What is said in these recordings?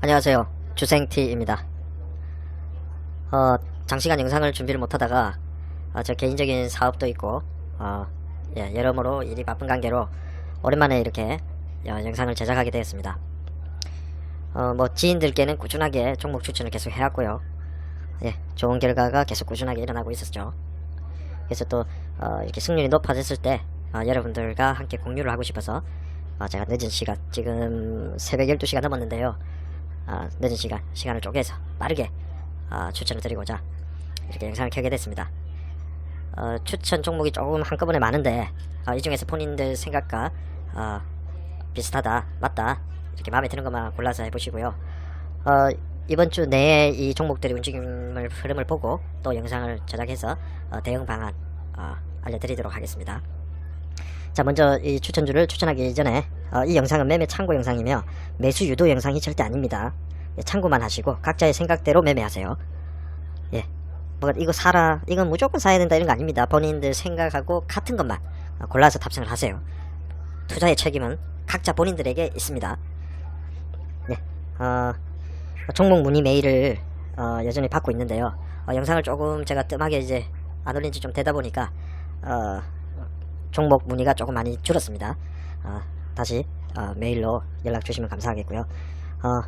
안녕하세요. 주생티입니다. 어, 장시간 영상을 준비를 못하다가, 어, 저 개인적인 사업도 있고, 어, 예, 여러모로 일이 바쁜 관계로, 오랜만에 이렇게, 어, 영상을 제작하게 되었습니다. 어, 뭐, 지인들께는 꾸준하게 종목 추천을 계속 해왔고요. 예, 좋은 결과가 계속 꾸준하게 일어나고 있었죠. 그래서 또, 어, 이렇게 승률이 높아졌을 때, 어, 여러분들과 함께 공유를 하고 싶어서, 어, 제가 늦은 시간, 지금 새벽 12시가 넘었는데요. 아, 늦은 시간, 시간을 쪼개서 빠르게 아, 추천을 드리고자 이렇게 영상을 켜게 됐습니다. 어, 추천 종목이 조금 한꺼번에 많은데 어, 이 중에서 본인들 생각과 어, 비슷하다, 맞다 이렇게 마음에 드는 것만 골라서 해보시고요. 어, 이번 주 내에 이 종목들의 움직임을 흐름을 보고 또 영상을 제작해서 어, 대응 방안 어, 알려드리도록 하겠습니다. 자 먼저 이 추천주를 추천하기 전에 어, 이 영상은 매매 참고 영상이며 매수 유도 영상이 절대 아닙니다. 예, 참고만 하시고 각자의 생각대로 매매하세요. 예, 뭐 이거 사라, 이건 무조건 사야 된다 이런 거 아닙니다. 본인들 생각하고 같은 것만 어, 골라서 탑승을 하세요. 투자의 책임은 각자 본인들에게 있습니다. 예, 어, 종목 문의 메일을 어, 여전히 받고 있는데요. 어, 영상을 조금 제가 뜸하게 이제 안 올린 지 좀 되다 보니까 어, 종목 문의가 조금 많이 줄었습니다. 어, 다시 어, 메일로 연락 주시면 감사하겠고요. 어,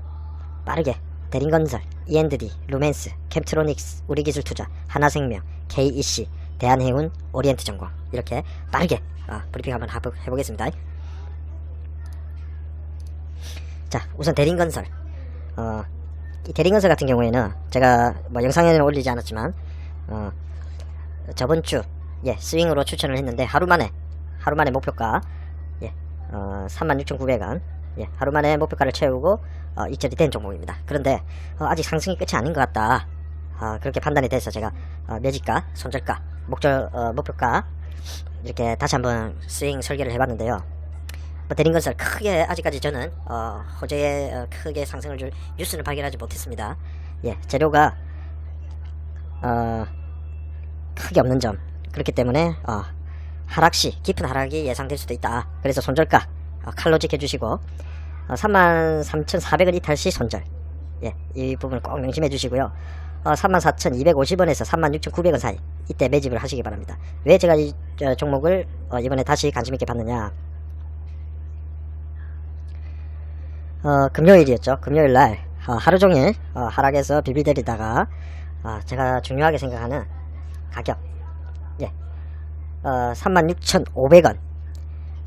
빠르게 대림건설, E&D, 루멘스, 캠트로닉스, 우리기술투자, 하나생명, KEC, 대한해운, 오리엔트전공 이렇게 빠르게 어, 브리핑 한번 해보, 해보겠습니다. 자, 우선 대림건설. 어, 이 대림건설 같은 경우에는 제가 뭐 영상에는 올리지 않았지만 어, 저번 주 예, 스윙으로 추천을 했는데 하루 만에 하루 만에 목표가 예, 어, 36,900원. 예, 하루 만에 목표가를 채우고 어, 이철이 된 종목입니다. 그런데 어, 아직 상승이 끝이 아닌 것 같다. 어, 그렇게 판단이 돼서 제가 어, 매집가, 손절가, 목절 어, 목표가 이렇게 다시 한번 스윙 설계를 해봤는데요. 뭐 대림건설 크게 아직까지 저는 어, 호재에 어, 크게 상승을 줄 뉴스는 발견하지 못했습니다. 예, 재료가 어, 크게 없는 점 그렇기 때문에 어, 하락시 깊은 하락이 예상될 수도 있다. 그래서 손절가 어, 칼로 지켜주시고 어, 33,400원 이탈시 손절 예, 이 부분을 꼭 명심해 주시고요. 어, 34,250원에서 36,900원 사이 이때 매집을 하시기 바랍니다. 왜 제가 이 저, 종목을 어, 이번에 다시 관심 있게 봤느냐? 어, 금요일이었죠. 금요일 날 어, 하루 종일 어, 하락해서 비비대리다가 어, 제가 중요하게 생각하는 가격 예, 어, 36,500원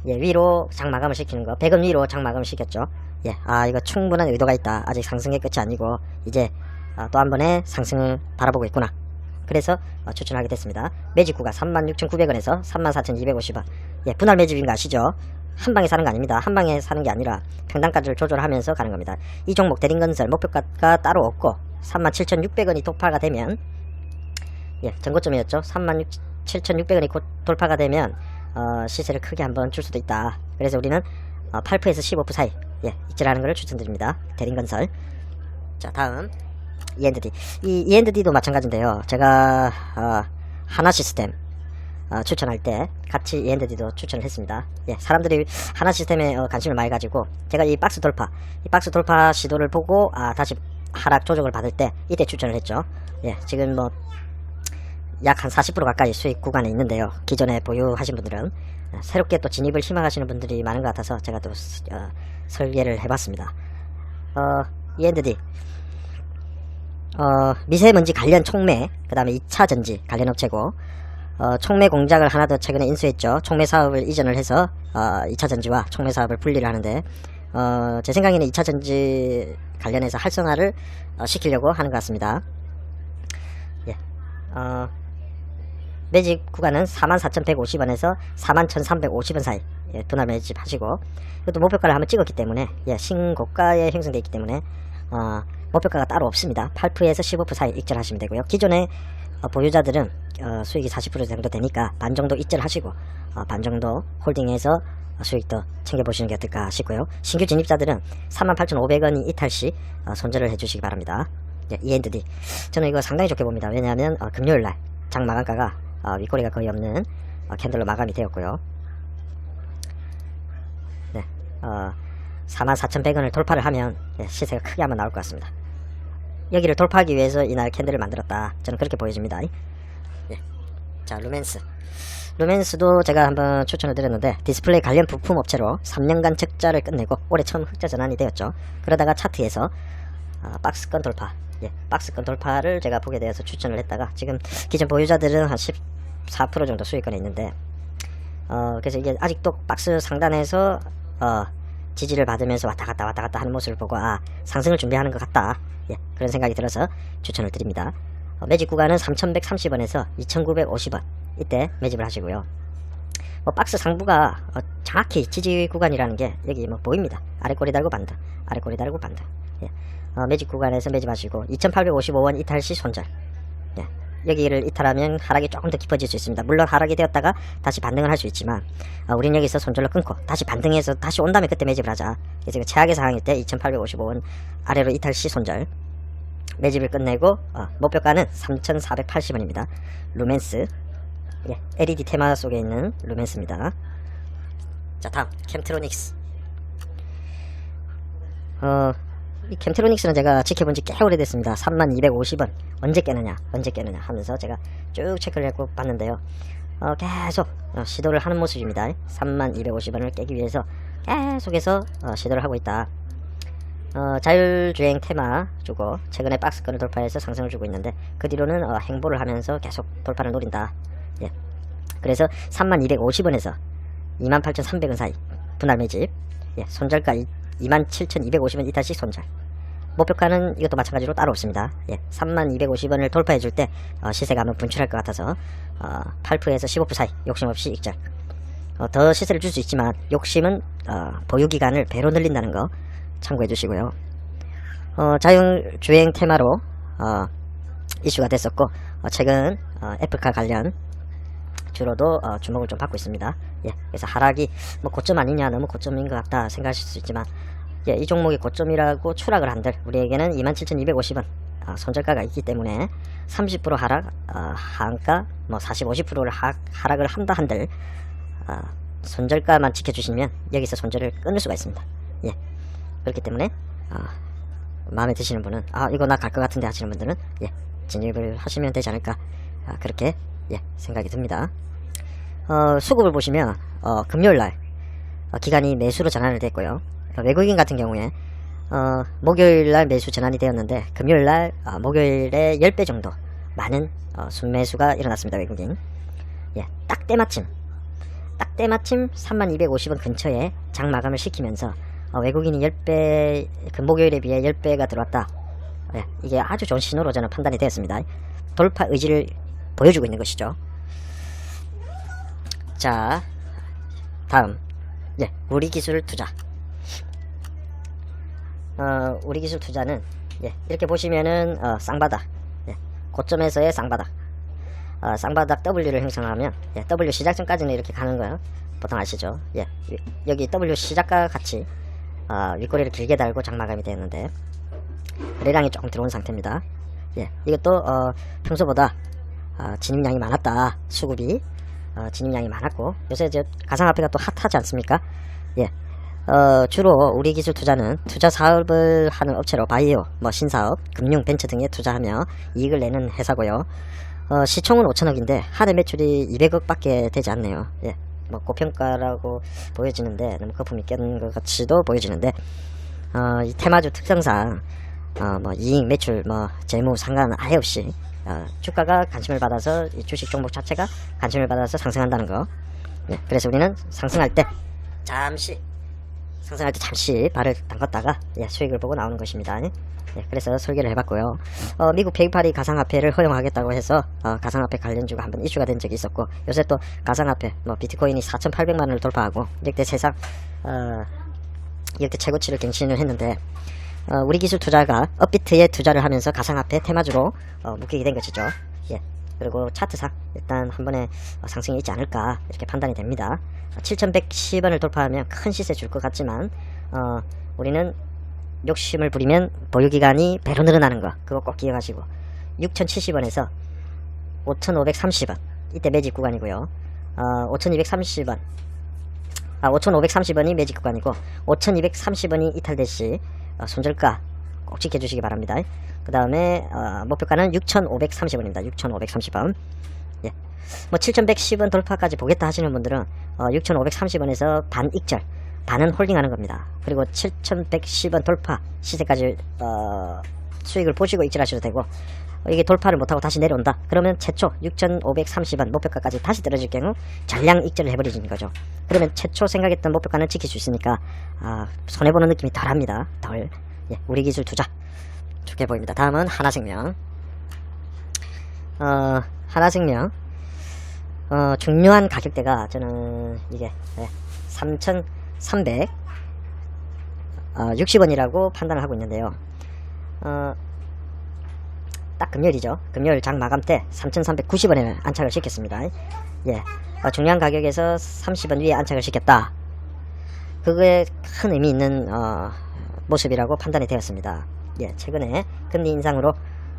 예, 위로 장마감을 시키는 거 100원 위로 장마감을 시켰죠. 예, 아 이거 충분한 의도가 있다. 아직 상승의 끝이 아니고 이제 어, 또한 번의 상승을 바라보고 있구나. 그래서 어, 추천하게 됐습니다. 매집구가 36,900원에서 34,250원. 예, 분할 매집인 거 아시죠? 한 방에 사는 거 아닙니다. 한 방에 사는 게 아니라 평단가를 조절하면서 가는 겁니다. 이 종목 대림건설 목표가가 따로 없고 37,600원이 돌파가 되면 예, 전고점이었죠. 37,600원이 곧 돌파가 되면 어, 시세를 크게 한번 줄 수도 있다. 그래서 우리는 어, 8%에서 15% 사이 예, 이질하는 것을 추천드립니다. 대림건설. 자, 다음 E&D. 이 E&D도 마찬가지인데요. 제가 어, 하나 시스템 어, 추천할 때 같이 E&D도 추천을 했습니다. 예, 사람들이 하나 시스템에 어, 관심을 많이 가지고 제가 이 박스 돌파, 이 박스 돌파 시도를 보고 아 다시 하락 조정을 받을 때 이때 추천을 했죠. 예, 지금 뭐 약 한 40% 가까이 수익 구간에 있는데요. 기존에 보유하신 분들은 어, 새롭게 또 진입을 희망하시는 분들이 많은 것 같아서 제가 또 어, 설계를 해봤습니다. 어, E&D 어, 미세먼지 관련 촉매, 그 다음에 2차 전지 관련 업체고, 어, 촉매 공장을 하나 더 최근에 인수했죠. 촉매 사업을 이전을 해서, 어, 2차 전지와 촉매 사업을 분리를 하는데, 어, 제 생각에는 2차 전지 관련해서 활성화를 어, 시키려고 하는 것 같습니다. 예, 어, 매집 구간은 44,150원에서 41,350원 사이, 예, 분할 매집 하시고, 이것도 목표가를 한번 찍었기 때문에, 예, 신고가에 형성되어 있기 때문에, 어, 목표가가 따로 없습니다. 8%에서 15% 사이 익절하시면 되고요. 기존의 어, 보유자들은 어, 수익이 40% 정도 되니까 반 정도 익절하시고 어, 반 정도 홀딩해서 어, 수익도 챙겨보시는 게 어떨까 싶고요. 신규 진입자들은 38,500원이 이탈 시 어, 손절을 해주시기 바랍니다. 예, E&D 저는 이거 상당히 좋게 봅니다. 왜냐하면 어, 금요일날 장 마감가가 어, 윗꼬리가 거의 없는 어, 캔들로 마감이 되었고요. 네, 어, 44,100원을 돌파를 하면 예, 시세가 크게 한번 나올 것 같습니다. 여기를 돌파하기 위해서 이날 캔들을 만들었다. 저는 그렇게 보여집니다. 예. 자, 루멘스. 루멘스도 제가 한번 추천을 드렸는데 디스플레이 관련 부품 업체로 3년간 적자를 끝내고 올해 처음 흑자 전환이 되었죠. 그러다가 차트에서 아, 박스권 돌파, 예, 박스권 돌파를 제가 보게 되어서 추천을 했다가 지금 기존 보유자들은 한 14% 정도 수익권에 있는데 어, 그래서 이게 아직도 박스 상단에서 어, 지지를 받으면서 왔다 갔다 왔다 갔다 하는 모습을 보고 아 상승을 준비하는 것 같다. 예, 그런 생각이 들어서 추천을 드립니다. 어, 매집 구간은 3130원에서 2950원. 이때 매집을 하시고요. 뭐 박스 상부가 어, 정확히 지지 구간이라는 게 여기 뭐 보입니다. 아래 꼬리 달고 반등 아래 꼬리 달고 반등. 예. 어, 매집 구간에서 매집하시고 2855원 이탈 시 손절. 예. 여기를 이탈하면 하락이 조금 더 깊어질 수 있습니다. 물론 하락이 되었다가 다시 반등을 할 수 있지만 어, 우린 여기서 손절로 끊고 다시 반등해서 다시 온 다음에 그때 매집을 하자. 그래서 최악의 상황일 때 2855원 아래로 이탈 시 손절 매집을 끝내고 어, 목표가는 3480원입니다. 루멘스 예, LED 테마 속에 있는 루멘스입니다. 자 다음 캠트로닉스 어, 이 캠트로닉스는 제가 지켜본 지 꽤 오래됐습니다. 3250원. 언제 깨느냐, 언제 깨느냐 하면서 제가 쭉 체크를 했고 봤는데요. 어, 계속 어, 시도를 하는 모습입니다. 3250원을 깨기 위해서 계속해서 어, 시도를 하고 있다. 어, 자율주행 테마 주고 최근에 박스권을 돌파해서 상승을 주고 있는데 그 뒤로는 어, 행보를 하면서 계속 돌파를 노린다. 예. 그래서 3250원에서 28,300원 사이 분할 매집 예, 손절가 27,250원 이탈시 손절. 목표가는 이것도 마찬가지로 따로 없습니다. 예, 3250원을 돌파해줄 때 어, 시세가 한번 분출할 것 같아서 어, 8%에서 15% 사이 욕심 없이 익절 어, 더 시세를 줄 수 있지만 욕심은 어, 보유기간을 배로 늘린다는 거 참고해 주시고요. 어, 자율주행 테마로 어, 이슈가 됐었고 어, 최근 어, 애플카 관련 주로도 어, 주목을 좀 받고 있습니다. 예, 그래서 하락이 뭐 고점 아니냐 너무 고점인 것 같다 생각하실 수 있지만 예, 이 종목이 고점이라고 추락을 한들 우리에게는 27,250원 어, 손절가가 있기 때문에 30% 하락, 어, 한가 뭐 40, 50%를 하, 하락을 한다 한들 어, 손절가만 지켜주시면 여기서 손절을 끊을 수가 있습니다. 예, 그렇기 때문에 어, 마음에 드시는 분은 아 이거 나 갈 것 같은데 하시는 분들은 예 진입을 하시면 되지 않을까 아, 그렇게 예 생각이 듭니다. 어, 수급을 보시면 어, 금요일날 어, 기간이 매수로 전환을 됐고요. 어, 외국인 같은 경우에 어, 목요일날 매수 전환이 되었는데 금요일날 어, 목요일에 10배 정도 많은 어, 순매수가 일어났습니다. 외국인 예, 딱 때마침 딱 때마침 3250원 근처에 장 마감을 시키면서 어, 외국인이 10배 그 목요일에 비해 10배가 들어왔다. 예, 이게 아주 좋은 신호로 저는 판단이 되었습니다. 돌파 의지를 보여주고 있는 것이죠. 자, 다음. 예, 우리 기술 투자. 어, 우리 기술 투자는, 예, 이렇게 보시면은, 어, 쌍바닥. 예, 고점에서의 쌍바닥. 어, 쌍바닥 W를 형성하면, 예, W 시작점까지는 이렇게 가는 거예요. 보통 아시죠? 예, 위- 여기 W 시작과 같이, 어, 윗꼬리를 길게 달고 장마감이 되었는데, 거래량이 조금 들어온 상태입니다. 예, 이것도, 어, 평소보다, 어, 진입량이 많았다. 수급이. 어, 진입량이 많았고 요새 이제 가상화폐가 또 핫하지 않습니까? 예. 어, 주로 우리 기술 투자는 투자 사업을 하는 업체로 바이오, 뭐 신사업, 금융, 벤처 등에 투자하며 이익을 내는 회사고요. 어, 시총은 5천억인데 한 해 매출이 200억밖에 되지 않네요. 예. 뭐 고평가라고 보여지는데 너무 거품이 껴는 것 같이도 보여지는데 어, 이 테마주 특성상 어, 뭐 이익, 매출, 뭐 재무 상관 아예 없이 어, 주가가 관심을 받아서 이 주식 종목 자체가 관심을 받아서 상승한다는 거. 네, 그래서 우리는 상승할 때 잠시 상승할 때 잠시 발을 담갔다가 예, 수익을 보고 나오는 것입니다. 예, 그래서 설계를 해봤고요. 어, 미국 페이팔이 가상화폐를 허용하겠다고 해서 어, 가상화폐 관련주가 한번 이슈가 된 적이 있었고 요새 또 가상화폐 뭐 비트코인이 4,800만 원을 돌파하고 역대 세상 어, 역대 최고치를 갱신을 했는데 어, 우리 기술 투자가 업비트에 투자를 하면서 가상화폐 테마주로 어, 묶이게 된 것이죠. 예. 그리고 차트상 일단 한 번에 어, 상승이 있지 않을까 이렇게 판단이 됩니다. 7,110원을 돌파하면 큰 시세 줄 것 같지만 어, 우리는 욕심을 부리면 보유기간이 배로 늘어나는 거 그거 꼭 기억하시고 6,070원에서 5,530원 이때 매집 구간이고요. 어, 5,230원 아, 5,530원이 매직 구간이고 5,230원이 이탈될 시 어, 손절가 꼭 지켜주시기 바랍니다. 그 다음에 어, 목표가는 6,530원입니다. 6,530원. 예. 뭐 7,110원 돌파까지 보겠다 하시는 분들은 어, 6,530원에서 반 익절, 반은 홀딩하는 겁니다. 그리고 7,110원 돌파 시세까지 어, 수익을 보시고 익절하셔도 되고 어, 이게 돌파를 못하고 다시 내려온다. 그러면 최초 6,530원 목표가까지 다시 떨어질 경우 전량 익절을 해버리는 거죠. 그러면 최초 생각했던 목표가는 지킬 수 있으니까 아, 손해보는 느낌이 덜합니다. 덜. 예, 우리 기술 투자 좋게 보입니다. 다음은 하나생명. 어, 하나생명. 어, 중요한 가격대가 저는 이게 예, 3,300 어, 60원이라고 판단을 하고 있는데요. 어, 딱 금요일이죠. 금요일 장 마감 때 3,390원에 안착을 시켰습니다. 예, 어, 중요한 가격에서 30원 위에 안착을 시켰다. 그거에 큰 의미 있는 어, 모습이라고 판단이 되었습니다. 예, 최근에 금리 인상으로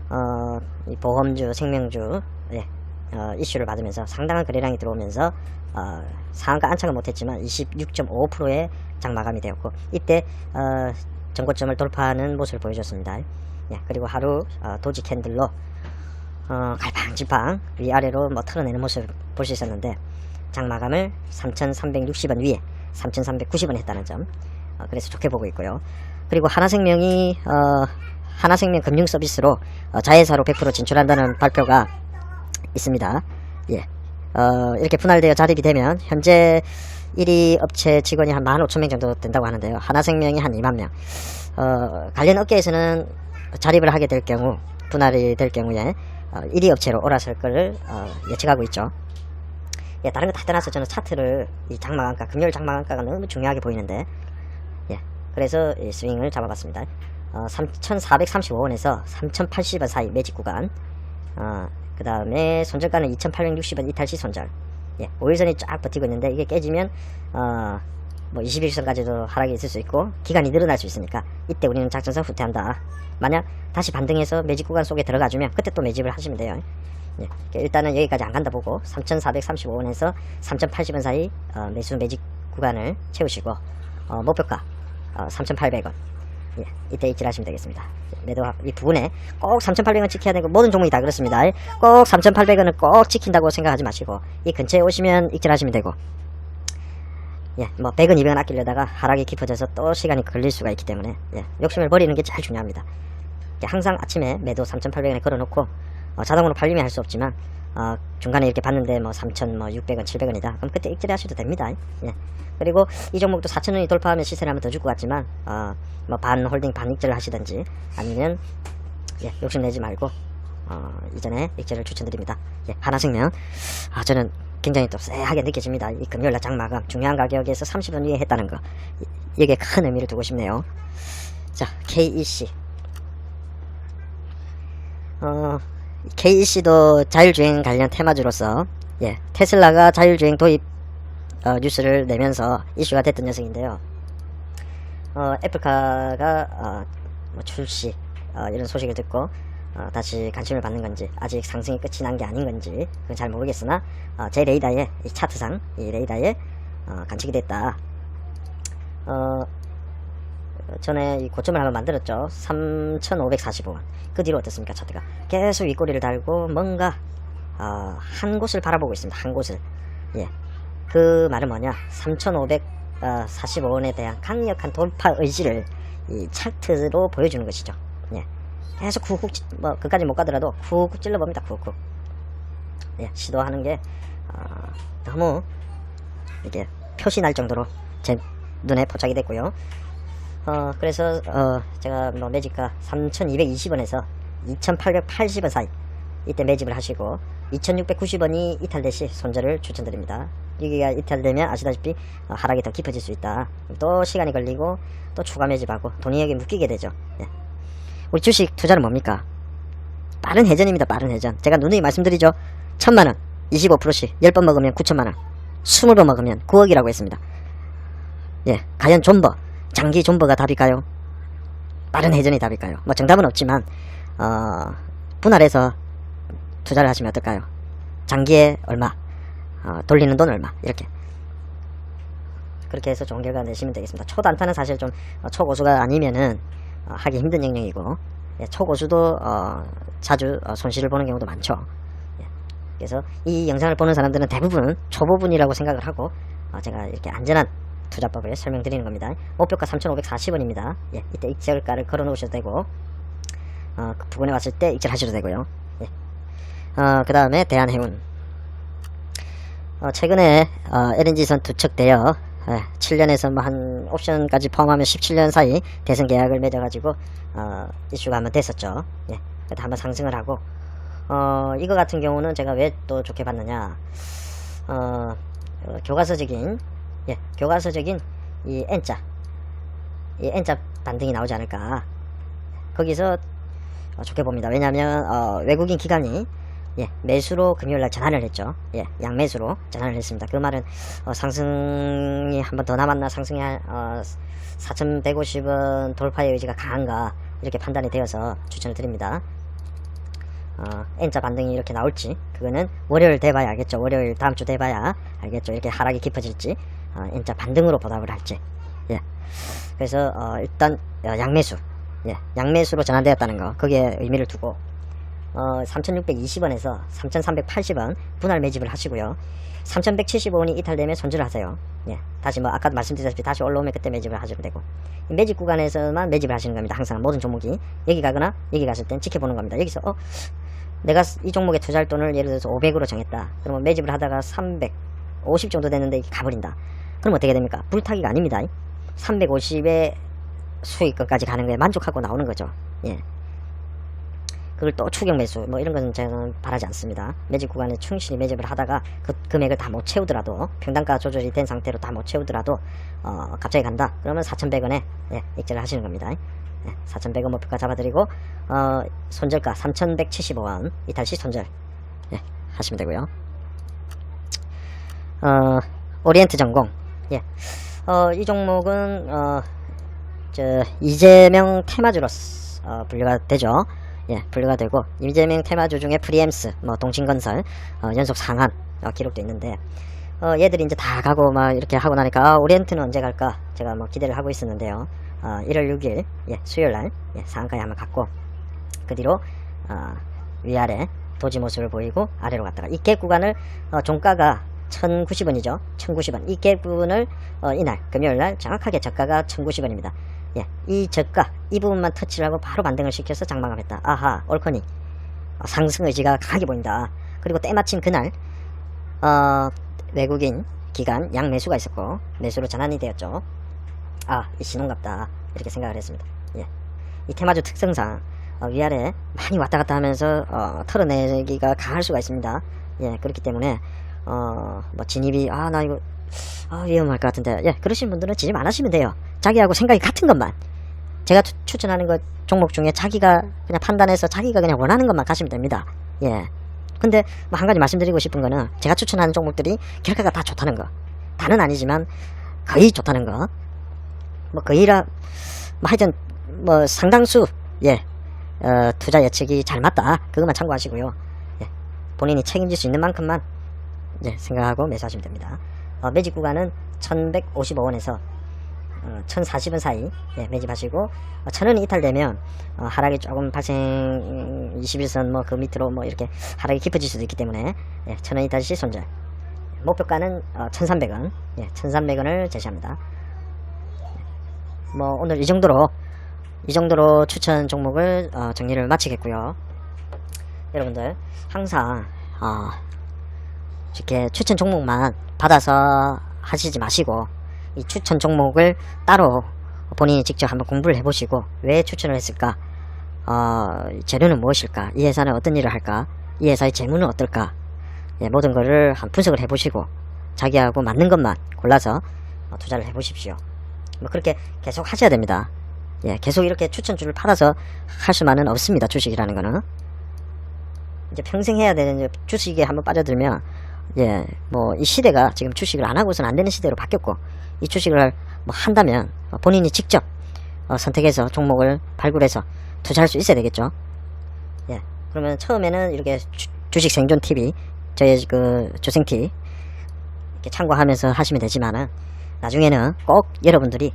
어, 이 보험주, 생명주 예, 어, 이슈를 받으면서 상당한 거래량이 들어오면서 어, 상한가 안착은 못했지만 26.5%의 장 마감이 되었고 이때 어, 전고점을 돌파하는 모습을 보여줬습니다. 예, 그리고 하루 어, 도지 캔들로 어, 갈팡질팡 위아래로 뭐 털어내는 모습을 볼 수 있었는데 장 마감을 3,360원 위에 3,390원 했다는 점 어, 그래서 좋게 보고 있고요. 그리고 하나생명이 어, 하나생명 금융 서비스로 어, 자회사로 100% 진출한다는 발표가 있습니다. 예. 어, 이렇게 분할되어 자립이 되면 현재 1위 업체 직원이 한 15,000명 정도 된다고 하는데요. 하나생명이 한 2만 명. 어, 관련 업계에서는 자립을 하게 될 경우 분할이 될 경우에 어, 1위 업체로 올라설 것을 어, 예측하고 있죠. 예, 다른 거 다 떠나서 저는 차트를 이 장마감가, 금요일 장마감가가 너무 중요하게 보이는데 예, 그래서 이 스윙을 잡아봤습니다. 어, 3,435원에서 3,080원 사이 매직 구간 어, 그 다음에 손절가는 2,860원 이탈시 손절 예, 5일선이 쫙 버티고 있는데 이게 깨지면 어, 뭐 21선까지도 하락이 있을 수 있고 기간이 늘어날 수 있으니까 이때 우리는 작전상 후퇴한다 만약 다시 반등해서 매집 구간 속에 들어가주면 그때 또 매집을 하시면 돼요 예, 일단은 여기까지 안 간다 보고 3,435원에서 3,080원 사이 어, 매수 매집 구간을 채우시고 어, 목표가 어, 3,800원 예, 이때 입질 하시면 되겠습니다. 매도 이 부분에 꼭 3,800원 지켜야 되고 모든 종목이 다 그렇습니다. 꼭 3,800원을 꼭 지킨다고 생각하지 마시고 이 근처에 오시면 입질 하시면 되고 예, 뭐 100원, 200원 아끼려다가 하락이 깊어져서 또 시간이 걸릴 수가 있기 때문에 예, 욕심을 버리는 게 제일 중요합니다. 예, 항상 아침에 매도 3,800원에 걸어놓고 어, 자동으로 팔리면 할 수 없지만 어, 중간에 이렇게 봤는데 뭐 3,000, 뭐 600원, 700원이다. 그럼 그때 입질하셔도 됩니다. 예. 그리고 이 종목도 4,000원이 돌파하면 시세를 한번 더 줄 것 같지만 어, 뭐 반 홀딩 반 익절을 하시든지 아니면 예, 욕심내지 말고 어, 이전에 익절을 추천드립니다. 예, 하나생명 아, 저는 굉장히 또 쎄하게 느껴집니다. 이 금요일날 장마감 중요한 가격에서 30원 위에 했다는 거 이- 이게 큰 의미를 두고 싶네요. 자, KEC 어, KEC도 자율주행 관련 테마주로서 예, 테슬라가 자율주행 도입 어, 뉴스를 내면서 이슈가 됐던 녀석인데요. 어, 애플카가 어, 뭐 출시 어, 이런 소식을 듣고 어, 다시 관심을 받는 건지 아직 상승이 끝이 난 게 아닌 건지 그건 잘 모르겠으나 어, 제 레이더에 이 차트상 이 레이더에 어, 간직이 됐다. 어, 전에 이 고점을 한번 만들었죠. 3,545원. 그 뒤로 어떻습니까, 차트가? 계속 윗꼬리를 달고 뭔가 어, 한 곳을 바라보고 있습니다. 한 곳을. 예. 그 말은 뭐냐? 3,545원에 대한 강력한 돌파 의지를 이 차트로 보여주는 것이죠. 예. 계속 쿡쿡 찌- 뭐 그까지 못 가더라도 쿡쿡 찔러봅니다. 쿡쿡. 예, 시도하는 게 어, 너무 이게 표시 날 정도로 제 눈에 포착이 됐고요. 어, 그래서, 어, 제가 뭐 매집가 3,220원에서 2,880원 사이, 이때 매집을 하시고, 2,690원이 이탈될 시 손절을 추천드립니다. 여기가 이탈되면 아시다시피 어, 하락이 더 깊어질 수 있다. 또 시간이 걸리고, 또 추가 매집하고, 돈이 여기 묶이게 되죠. 예. 우리 주식 투자는 뭡니까? 빠른 회전입니다, 빠른 회전. 제가 누누이 말씀드리죠. 천만원, 25%씩 10번 먹으면 9천만원, 20번 먹으면 9억이라고 했습니다. 예, 과연 존버, 장기 존버가 답일까요? 빠른 회전이 답일까요? 뭐 정답은 없지만 어, 분할해서 투자를 하시면 어떨까요? 장기에 얼마, 어, 돌리는 돈 얼마 이렇게 그렇게 해서 좋은 결과 내시면 되겠습니다. 초단타는 사실 좀 어, 초고수가 아니면은 어, 하기 힘든 영역이고 예, 초고수도 어, 자주 어, 손실을 보는 경우도 많죠. 예, 그래서 이 영상을 보는 사람들은 대부분 초보분이라고 생각을 하고 어, 제가 이렇게 안전한 투자법을 설명드리는 겁니다. 목표가 3,540원입니다. 예, 이때 익절가를 걸어 놓으셔도 되고 어, 그 부근에 왔을 때 익절하셔도 되고요. 예. 어, 그 다음에 대한해운 어, 최근에 어, LNG선 두척되어 예, 7년에서 뭐 한 옵션까지 포함하면 17년 사이 대선 계약을 맺어가지고 어, 이슈가 한번 됐었죠. 예, 그때 한번 상승을 하고 어, 이거 같은 경우는 제가 왜 또 좋게 봤느냐 어, 어, 교과서적인 예, 교과서적인 이 N자 이 N자 반등이 나오지 않을까 거기서 어, 좋게 봅니다. 왜냐하면 어, 외국인 기관이 예, 매수로 금요일날 전환을 했죠. 예, 양매수로 전환을 했습니다. 그 말은 어, 상승이 한 번 더 남았나 상승이 한 어, 4,150원 돌파의 의지가 강한가 이렇게 판단이 되어서 추천을 드립니다. 어, N자 반등이 이렇게 나올지 그거는 월요일 돼봐야 알겠죠. 월요일 다음 주 돼봐야 알겠죠. 이렇게 하락이 깊어질지 어, N자 반등으로 보답을 할지. 예. 그래서 어, 일단 어, 양매수, 예, 양매수로 전환되었다는 거 거기에 의미를 두고 어, 3,620원에서 3,380원 분할 매집을 하시고요. 3,175원이 이탈되면 손질을 하세요. 예, 다시 뭐 아까도 말씀드렸다시피 다시 올라오면 그때 매집을 하시면 되고 이 매집 구간에서만 매집을 하시는 겁니다. 항상 모든 종목이 여기 가거나 여기 갔을 땐 지켜보는 겁니다. 여기서 어 내가 이 종목에 투자할 돈을 예를 들어서 500으로 정했다. 그러면 매집을 하다가 350 정도 됐는데 가버린다. 그럼 어떻게 됩니까? 불타기가 아닙니다. 350의 수익까지 가는 거에 만족하고 나오는 거죠. 예. 그걸 또 추격 매수 뭐 이런 것은 저는 바라지 않습니다. 매집 구간에 충실히 매집을 하다가 그 금액을 다 못 채우더라도 평단가 조절이 된 상태로 다 못 채우더라도 어, 갑자기 간다. 그러면 4,100원에 예, 익절을 하시는 겁니다. 예, 4,100원 목표가 잡아드리고 어, 손절가 3,175원 이탈 시 손절 예, 하시면 되고요. 어, 오리엔트 전공 예, 어, 이 종목은 어, 저 이재명 테마주로 어, 분류가 되죠. 예, 분류가 되고 이재명 테마주 중에 프리엠스, 뭐 동신건설 어, 연속 상한 어, 기록도 있는데 어, 얘들이 이제 다 가고 막 이렇게 하고 나니까 아, 오리엔트는 언제 갈까 제가 뭐 기대를 하고 있었는데요. 어, 1월 6일 예, 수요일 날 예, 상한가에 한번 갔고 그 뒤로 어, 위아래 도지 모습을 보이고 아래로 갔다가 이 갭 구간을 어, 종가가 1090원이죠. 1090원. 이갭 부분을 어, 이날 금요일 날 정확하게 저가가 1090원입니다. 예, 이 저가 이 부분만 터치를 하고 바로 반등을 시켜서 장마감 했다. 아하, 올커니 어, 상승 의지가 강하게 보인다. 그리고 때마침 그날 어, 외국인 기간 양 매수가 있었고 매수로 전환이 되었죠. 아, 이 신혼갑다 이렇게 생각을 했습니다. 예, 이 테마주 특성상 어, 위아래 많이 왔다 갔다 하면서 어, 털어내기가 강할 수가 있습니다. 예, 그렇기 때문에 어, 뭐 진입이 아 나 이거 아 위험할 것 같은데 예, 그러신 분들은 진입 안 하시면 돼요. 자기하고 생각이 같은 것만 제가 추, 추천하는 것 종목 중에 자기가 그냥 판단해서 자기가 그냥 원하는 것만 가시면 됩니다. 예. 근데 뭐 한 가지 말씀드리고 싶은 거는 제가 추천하는 종목들이 결과가 다 좋다는 거. 다는 아니지만 거의 좋다는 거. 뭐 거의라 뭐 하여튼 뭐 상당수 예. 어, 투자 예측이 잘 맞다. 그것만 참고하시고요. 예. 본인이 책임질 수 있는 만큼만 예, 생각하고 매수하시면 됩니다. 어, 매집 구간은 1155원에서 어, 1040원 사이 예, 매집하시고 어, 1000원이 이탈되면 어, 하락이 조금 발생 21선 뭐 그 밑으로 뭐 이렇게 하락이 깊어질 수도 있기 때문에 예, 1000원 이탈 시 손절. 목표가는 어, 1300원 예, 1300원을 제시합니다. 뭐 오늘 이 정도로 이 정도로 추천 종목을 어, 정리를 마치겠고요. 여러분들 항상 어, 이렇게 추천 종목만 받아서 하시지 마시고 이 추천 종목을 따로 본인이 직접 한번 공부를 해보시고 왜 추천을 했을까? 어, 재료는 무엇일까? 이 회사는 어떤 일을 할까? 이 회사의 재무는 어떨까? 예, 모든 거를 한 분석을 해보시고 자기하고 맞는 것만 골라서 어, 투자를 해보십시오. 뭐 그렇게 계속 하셔야 됩니다. 예, 계속 이렇게 추천주를 팔아서 할 수만은 없습니다 주식이라는 거는. 이제 평생 해야 되는 주식에 한번 빠져들면 예, 뭐 이 시대가 지금 주식을 안 하고서는 안 되는 시대로 바뀌었고 이 주식을 뭐 한다면 본인이 직접 어, 선택해서 종목을 발굴해서 투자할 수 있어야 되겠죠. 예, 그러면 처음에는 이렇게 주, 식 생존 TV 저희 그 조생 TV 이렇게 참고하면서 하시면 되지만은 나중에는 꼭 여러분들이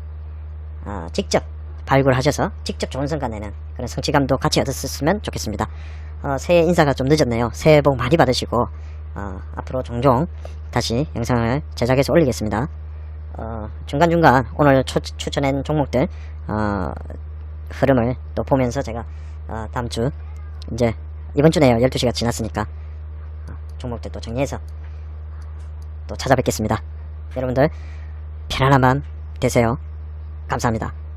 어, 직접 발굴하셔서 직접 좋은 성과 내는 그런 성취감도 같이 얻었으면 좋겠습니다. 어, 새해 인사가 좀 늦었네요. 새해 복 많이 받으시고 어, 앞으로 종종 다시 영상을 제작해서 올리겠습니다. 어, 중간중간 오늘 추, 추천한 종목들 어, 흐름을 또 보면서 제가 어, 다음 주 이제 이번 주네요. 12시가 지났으니까 어, 종목들 또 정리해서 또 찾아뵙겠습니다. 여러분들 편안한 밤 되세요. 감사합니다.